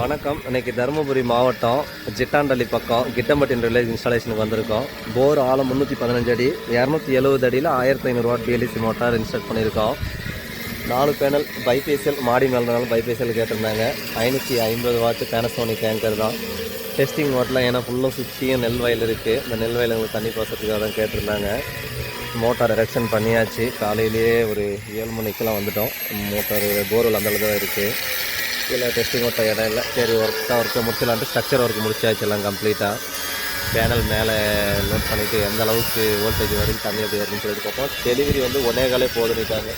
வணக்கம். இன்றைக்கி தருமபுரி மாவட்டம் ஜிட்டாண்டள்ளி பக்கம் கிட்டம்பட்டின் வில்லேஜ் இன்ஸ்டாலேஷனுக்கு வந்திருக்கோம். போர் ஆழம் முந்நூற்றி பதினஞ்சு அடி இரநூத்தி எழுபது அடியில் ஆயிரத்தி ஐநூறுரூவா பிஎல்சி மோட்டார் இன்ஸ்டால் பண்ணியிருக்கோம். நாலு பேனல் பைபேசியல் மாடி மேலனாலும் பைபேசியல் கேட்டிருந்தாங்க. ஐநூற்றி ஐம்பது வாட்டு பேனசோனிக் டேங்கர் தான். டெஸ்டிங் மோட்டெலாம் ஏன்னா ஃபுல்லும் சுற்றியும் நெல் வயல் இருக்குது இந்த நெல் வயல் எங்களுக்கு தண்ணி பாசத்துக்காக தான் கேட்டிருந்தாங்க. மோட்டார் எரெக்ஷன் பண்ணியாச்சு. காலையிலேயே ஒரு ஏழு மணிக்கெல்லாம் வந்துட்டோம். மோட்டார் போர்வெல் அந்த அளவு தான் இருக்குது கீழே டெஸ்டிங் ஓட்ட இடம் இல்லை. சரி ஒர்க்காக ஒர்க்கு ஒர்க்கை முடிச்சலான்ட்டு ஸ்ட்ரக்சர் ஒர்க் முடிச்சாச்சு எல்லாம் கம்ப்ளீட்டாக பேனல் மேலே லோட் பண்ணிவிட்டு எந்த அளவுக்கு வோல்டேஜ் வரைக்கும் தண்ணி எப்படி வருதுன்னு சொல்லிட்டு பார்ப்போம். டெலிவரி வந்து ஒன்னே காலே போதுன்னுட்டாங்க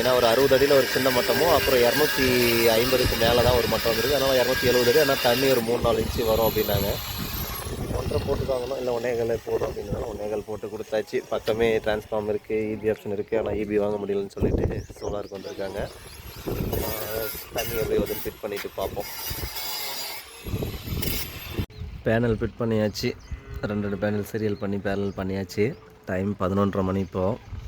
ஏன்னா ஒரு அறுபது அடியில் ஒரு சின்ன மட்டமும் அப்புறம் இரநூத்தி ஐம்பதுக்கு மேலே தான் ஒரு மட்டம் வந்துருக்கு. அதனால் இரநூத்தி எழுபது அடி ஆனால் தண்ணி ஒரு மூணு நாலு இன்ச்சு வரும் அப்படின்னாங்க. ஒன்றரை போட்டுக்காங்களோ இல்லை ஒன்னேகாலே போடும் அப்படின்னாலும் ஒன்னேகால் போட்டு கொடுத்தாச்சு. பக்கமே டிரான்ஸ்ஃபார்ம் இருக்குது இபி ஆப்ஷன் இருக்குது ஆனால் இபி வாங்க முடியலன்னு சொல்லிட்டு சோலாருக்கு வந்திருக்காங்க. தண்ணி எப்படி ஃபிட் பண்ணிவிட்டு பார்ப்போம். பேனல் ஃபிட் பண்ணியாச்சு. ரெண்டு ரெண்டு பேனல் சீரியல் பண்ணி பேனல் பண்ணியாச்சு. டைம் பதினொன்றரை மணி இப்போது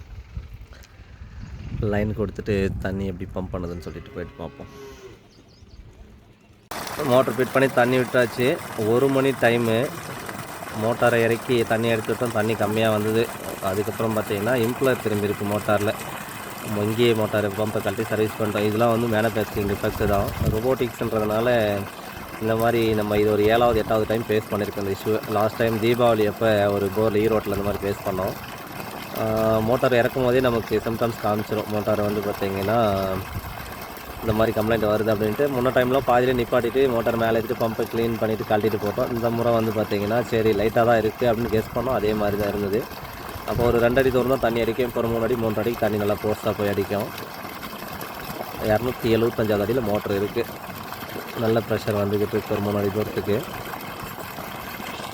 லைன் கொடுத்துட்டு தண்ணி எப்படி பம்ப் பண்ணுதுன்னு சொல்லிட்டு போயிட்டு பார்ப்போம். மோட்டர் ஃபிட் பண்ணி தண்ணி விட்டாச்சு. ஒரு மணி டைமு மோட்டாரை இறக்கி தண்ணி எடுத்து விட்டோம். தண்ணி கம்மியாக வந்தது. அதுக்கப்புறம் பார்த்தீங்கன்னா இம்ப்ளர் திரும்பியிருக்கு மோட்டாரில். இங்கேயே மோட்டார் பம்பை கழட்டி சர்வீஸ் பண்ணுறோம் இதெல்லாம் வந்து மேனுஃபேக்சரிங் டிஃபெக்ட் தான். ரோபோட்டிக்ஸ்ன்றதுனால இந்த மாதிரி நம்ம இது ஒரு ஏழாவது எட்டாவது டைம் ஃபேஸ் பண்ணியிருக்கோம் இந்த இஷ்யூ லாஸ்ட் டைம் தீபாவளி அப்போ ஒரு போரில் ஈரோட்டில் இந்த மாதிரி ஃபேஸ் பண்ணோம். மோட்டார் இறக்கும் போதே நமக்கு சிம்டம்ஸ் காமிச்சிடும் மோட்டார் வந்து பார்த்திங்கன்னா இந்த மாதிரி கம்ப்ளைண்ட் வருது அப்படின்ட்டு. முன்ன டைம்லாம் பாதியிலே நிப்பாட்டிட்டு மோட்டார் மேலே எடுத்துட்டு பம்பை க்ளீன் பண்ணிவிட்டு கழட்டிட்டு போட்டோம். இந்த முறை வந்து பார்த்திங்கன்னா சரி லைட்டாக தான் இருக்குது அப்படின்னு கெஸ் பண்ணோம். அதே மாதிரி தான் இருந்தது. அப்போ ஒரு ரெண்டு அடி தூரம் தான் தண்ணி அடிக்கும் இப்போ ஒரு மூணு அடி மூணு அடிக்கு தண்ணி நல்லா போஸ்ட்டாக போய் அடிக்கும். இரநூத்தி எழுபத்தஞ்சாவது அடியில் மோட்ரு இருக்குது நல்ல ப்ரெஷர் வந்துக்கிட்டு இருக்கு ஒரு மூணு அடி தூரத்துக்கு.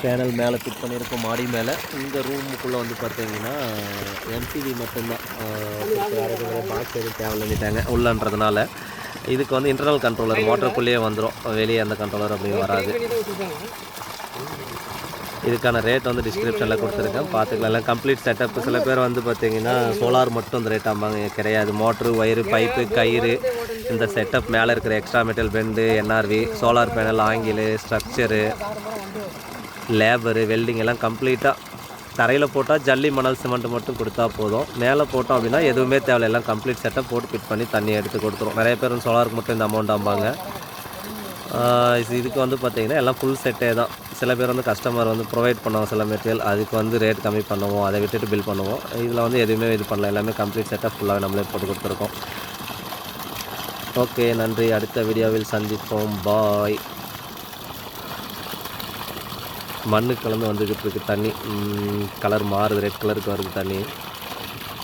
பேனல் மேலே ஃபிட் பண்ணியிருக்கோம் மாடி மேலே. இந்த ரூமுக்குள்ளே வந்து பார்த்தீங்கன்னா எம்சிபி மட்டும்தான். பாக்ஸ் எதுவும் தேவையில்லைட்டாங்க உள்ளன்றதுனால இதுக்கு வந்து இன்டர்னல் கண்ட்ரோலர் மோட்டருக்குள்ளேயே வந்துடும் வெளியே அந்த கண்ட்ரோலர் அப்படி வராது. இதுக்கான ரேட் வந்து டிஸ்கிரிப்ஷனில் கொடுத்துருக்கேன். பார்த்துக்கலாம். எல்லாம் கம்ப்ளீட் செட்டப் சில பேர் வந்து பார்த்தீங்கன்னா சோலார் மட்டும் அந்த ரேட் ஆம்பாங்க கிடையாது. மோட்ரு ஒயரு பைப்பு கயிறு. இந்த செட்டப் மேலே இருக்கிற extra metal bend NRV solar panel angle structure labour welding எல்லாம் கம்ப்ளீட்டாக தரையில் போட்டால் ஜல்லி மணல் சிமெண்ட் மட்டும் கொடுத்தா போதும். மேலே போட்டோம் அப்படின்னா எதுவுமே தேவையில்ல. எல்லாம் கம்ப்ளீட் செட்டப் போட்டு ஃபிட் பண்ணி தண்ணி எடுத்து கொடுத்துரும். நிறைய பேர் சோலாருக்கு மட்டும் இந்த அமௌண்ட் ஆம்பாங்க இதுக்கு வந்து பார்த்திங்கன்னா எல்லாம் ஃபுல் செட்டே தான். சில பேர் வந்து கஸ்டமர் வந்து ப்ரொவைட் பண்ணுவோம் சில மெட்டீரியல் அதுக்கு வந்து ரேட் கம்மி பண்ணுவோம் அதை விட்டுட்டு பில் பண்ணுவோம். இதில் வந்து எதுவுமே இது பண்ணல. எல்லாமே கம்ப்ளீட் செட்டப் ஃபுல்லாக நம்மளே போட்டு கொடுத்துருக்கோம். ஓகே நன்றி. அடுத்த வீடியோவில் சந்திப்போம். பாய் மண்ணு கலந்து வந்துக்கிட்டு இருக்கு தண்ணி. கலர் மாறுது. ரெட் கலருக்கு வருது தண்ணி.